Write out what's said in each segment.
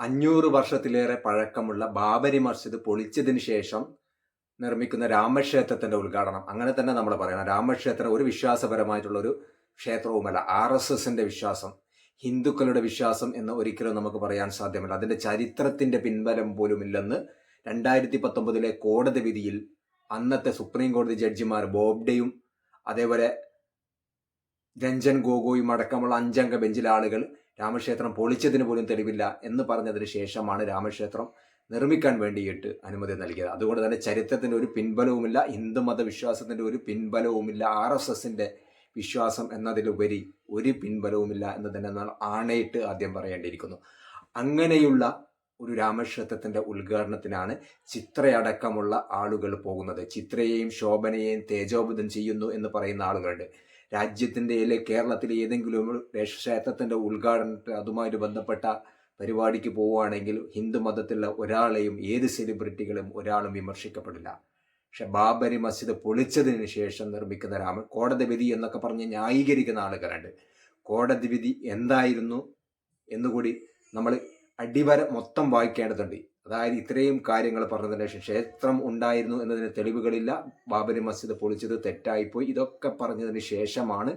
അഞ്ഞൂറ് വർഷത്തിലേറെ പഴക്കമുള്ള ബാബരി മസ്ജിദ് പൊളിച്ചതിന് ശേഷം നിർമ്മിക്കുന്ന രാമക്ഷേത്രത്തിന്റെ ഉദ്ഘാടനം. അങ്ങനെ തന്നെ നമ്മൾ പറയണം. രാമക്ഷേത്രം ഒരു വിശ്വാസപരമായിട്ടുള്ള ഒരു ക്ഷേത്രവുമല്ല. ആർ എസ് എസിന്റെ വിശ്വാസം ഹിന്ദുക്കളുടെ വിശ്വാസം എന്ന് ഒരിക്കലും നമുക്ക് പറയാൻ സാധ്യമല്ല. അതിന്റെ ചരിത്രത്തിന്റെ പിൻബലം പോലും ഇല്ലെന്ന് രണ്ടായിരത്തി പത്തൊമ്പതിലെ കോടതി വിധിയിൽ അന്നത്തെ സുപ്രീം കോടതി ജഡ്ജിമാർ ബോബ്ഡെയും അതേപോലെ രഞ്ജൻ ഗോഗോയും അടക്കമുള്ള അഞ്ചംഗ ബെഞ്ചിലെ ആളുകൾ രാമക്ഷേത്രം പൊളിച്ചതിന് പോലും തെളിവില്ല എന്ന് പറഞ്ഞതിന് ശേഷമാണ് രാമക്ഷേത്രം നിർമ്മിക്കാൻ വേണ്ടിയിട്ട് അനുമതി നൽകിയത്. അതുകൊണ്ട് തന്നെ ചരിത്രത്തിന്റെ ഒരു പിൻബലവുമില്ല ഹിന്ദുമത വിശ്വാസത്തിന്റെ ഒരു പിൻബലവുമില്ല ആർ എസ് എസിന്റെ വിശ്വാസം എന്നതിലുപരി ഒരു പിൻബലവുമില്ല എന്ന് തന്നെ നമ്മൾ ആണയിട്ട് ആദ്യം പറയേണ്ടിയിരിക്കുന്നു. അങ്ങനെയുള്ള ഒരു രാമക്ഷേത്രത്തിന്റെ ഉദ്ഘാടനത്തിനാണ് ചിത്രയടക്കമുള്ള ആളുകൾ പോകുന്നത്. ചിത്രയെയും ശോഭനയെയും തേജോബുദ്ധം ചെയ്യുന്നു എന്ന് പറയുന്ന ആളുകളുണ്ട്. രാജ്യത്തിന്റെ അല്ലെങ്കിൽ കേരളത്തിലെ ഏതെങ്കിലും ക്ഷേത്രത്തിന്റെ ഉദ്ഘാടനത്തിൽ അതുമായിട്ട് ബന്ധപ്പെട്ട പരിപാടിക്ക് പോവുകയാണെങ്കിൽ ഹിന്ദു മതത്തിലുള്ള ഒരാളെയും ഏത് സെലിബ്രിറ്റികളും ഒരാളും വിമർശിക്കപ്പെടില്ല. പക്ഷെ ബാബരി മസ്ജിദ് പൊളിച്ചതിന് ശേഷം നിർമ്മിക്കുന്ന രാമ കോടതി വിധി എന്നൊക്കെ പറഞ്ഞ് ന്യായീകരിക്കുന്ന ആളുകളുണ്ട്. കോടതി വിധി എന്തായിരുന്നു എന്നുകൂടി നമ്മൾ അടിവര മൊത്തം വായിക്കേണ്ടതുണ്ട്. അതായത് ഇത്രയും കാര്യങ്ങൾ പറഞ്ഞതിന് ശേഷം ക്ഷേത്രം ഉണ്ടായിരുന്നു എന്നതിന് തെളിവുകളില്ല. ബാബരി മസ്ജിദ് പൊളിച്ചത് തെറ്റായിപ്പോയി. ഇതൊക്കെ പറഞ്ഞതിന് ശേഷമാണ്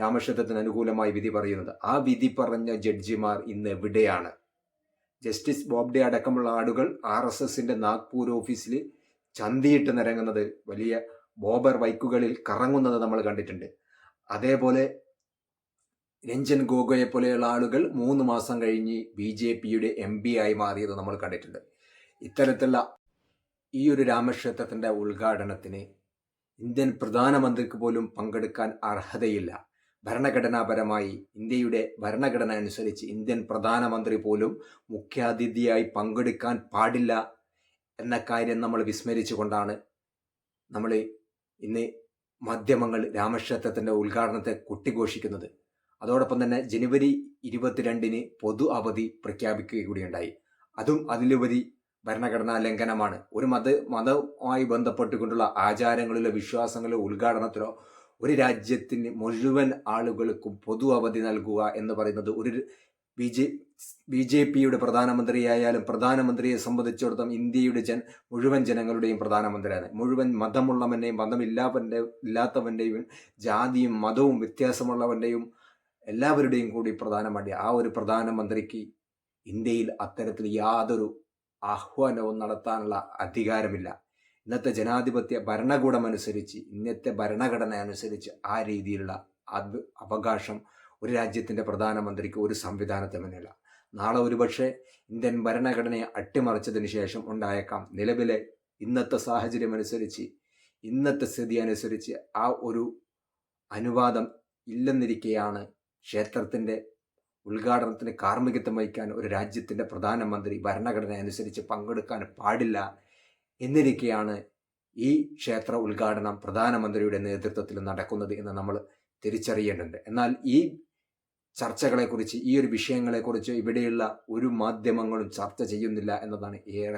രാമക്ഷേത്രത്തിന് അനുകൂലമായി വിധി പറയുന്നത്. ആ വിധി പറഞ്ഞ ജഡ്ജിമാർ ഇന്ന് എവിടെയാണ്? ജസ്റ്റിസ് ബോബ്ഡെ അടക്കമുള്ള ആളുകൾ ആർ എസ് എസിന്റെ നാഗ്പൂർ ഓഫീസിൽ ചന്തിയിട്ട് നിരങ്ങുന്നത് വലിയ ബോബർ ബൈക്കുകളിൽ കറങ്ങുന്നത് നമ്മൾ കണ്ടിട്ടുണ്ട്. അതേപോലെ രഞ്ജൻ ഗോഗോയെ പോലെയുള്ള ആളുകൾ മൂന്ന് മാസം കഴിഞ്ഞ് ബി ജെ പിയുടെ എം പി ആയി മാറിയത് നമ്മൾ കണ്ടിട്ടുണ്ട്. ഇത്തരത്തിലുള്ള ഈ ഒരു രാമക്ഷേത്രത്തിന്റെ ഉദ്ഘാടനത്തിന് ഇന്ത്യൻ പ്രധാനമന്ത്രിക്ക് പോലും പങ്കെടുക്കാൻ അർഹതയില്ല. ഭരണഘടനാപരമായി ഇന്ത്യയുടെ ഭരണഘടന അനുസരിച്ച് ഇന്ത്യൻ പ്രധാനമന്ത്രി പോലും മുഖ്യാതിഥിയായി പങ്കെടുക്കാൻ പാടില്ല എന്ന കാര്യം നമ്മൾ വിസ്മരിച്ചുകൊണ്ടാണ് നമ്മൾ ഇന്ന് മാധ്യമങ്ങൾ രാമക്ഷേത്രത്തിന്റെ ഉദ്ഘാടനത്തെ കുട്ടിഘോഷിക്കുന്നത്. അതോടൊപ്പം തന്നെ ജനുവരി ഇരുപത്തിരണ്ടിന് പൊതു അവധി പ്രഖ്യാപിക്കുക കൂടിയുണ്ടായി അതും അതിലുപരി ഭരണഘടനാ ലംഘനമാണ്. ഒരു മത മതവുമായി ബന്ധപ്പെട്ടുകൊണ്ടുള്ള ആചാരങ്ങളിലോ വിശ്വാസങ്ങളിലോ ഉദ്ഘാടനത്തിലോ ഒരു രാജ്യത്തിന് മുഴുവൻ ആളുകൾക്കും പൊതു അവധി നൽകുക എന്ന് പറയുന്നത് ഒരു ബി ജെ ബി ജെ പിയുടെ പ്രധാനമന്ത്രിയായാലും പ്രധാനമന്ത്രിയെ സംബന്ധിച്ചിടത്തോളം ഇന്ത്യയുടെ ജൻ മുഴുവൻ ജനങ്ങളുടെയും പ്രധാനമന്ത്രിയാണ്. മുഴുവൻ മതമുള്ളവന്റെയും മതമില്ലാവന്റെ ഇല്ലാത്തവന്റെയും ജാതിയും മതവും വ്യത്യാസമുള്ളവന്റെയും എല്ലാവരുടെയും കൂടി പ്രധാനമന്ത്രി ആ ഒരു പ്രധാനമന്ത്രിക്ക് ഇന്ത്യയിൽ അത്തരത്തിൽ യാതൊരു ആഹ്വാനവും നടത്താനുള്ള അധികാരമില്ല. ഇന്നത്തെ ജനാധിപത്യ ഭരണകൂടമനുസരിച്ച് ഇന്നത്തെ ഭരണഘടന അനുസരിച്ച് ആ രീതിയിലുള്ള അവകാശം ഒരു രാജ്യത്തിന്റെ പ്രധാനമന്ത്രിക്ക് ഒരു സംവിധാനത്തിനുമില്ല നാളെ ഒരുപക്ഷെ ഇന്ത്യൻ ഭരണഘടനയെ അട്ടിമറിച്ചതിന് ശേഷം ഉണ്ടായേക്കാം. നിലവിലെ ഇന്നത്തെ സാഹചര്യം അനുസരിച്ച് ഇന്നത്തെ സ്ഥിതി അനുസരിച്ച് ആ ഒരു അനുവാദം ഇല്ലെന്നിരിക്കെയാണ് ക്ഷേത്രത്തിന്റെ ഉദ്ഘാടനത്തിന് കാർമ്മികത്വം വഹിക്കാൻ ഒരു രാജ്യത്തിന്റെ പ്രധാനമന്ത്രി ഭരണഘടന അനുസരിച്ച് പങ്കെടുക്കാൻ പാടില്ല എന്നിരിക്കെയാണ് ഈ ക്ഷേത്ര ഉദ്ഘാടനം പ്രധാനമന്ത്രിയുടെ നേതൃത്വത്തിൽ നടക്കുന്നത് എന്ന് നമ്മൾ തിരിച്ചറിയേണ്ടതുണ്ട്. എന്നാൽ ഈ ചർച്ചകളെക്കുറിച്ച് ഈ ഒരു വിഷയങ്ങളെക്കുറിച്ച് ഇവിടെയുള്ള ഒരു മാധ്യമങ്ങളും ചർച്ച ചെയ്യുന്നില്ല എന്നതാണ് ഏറെ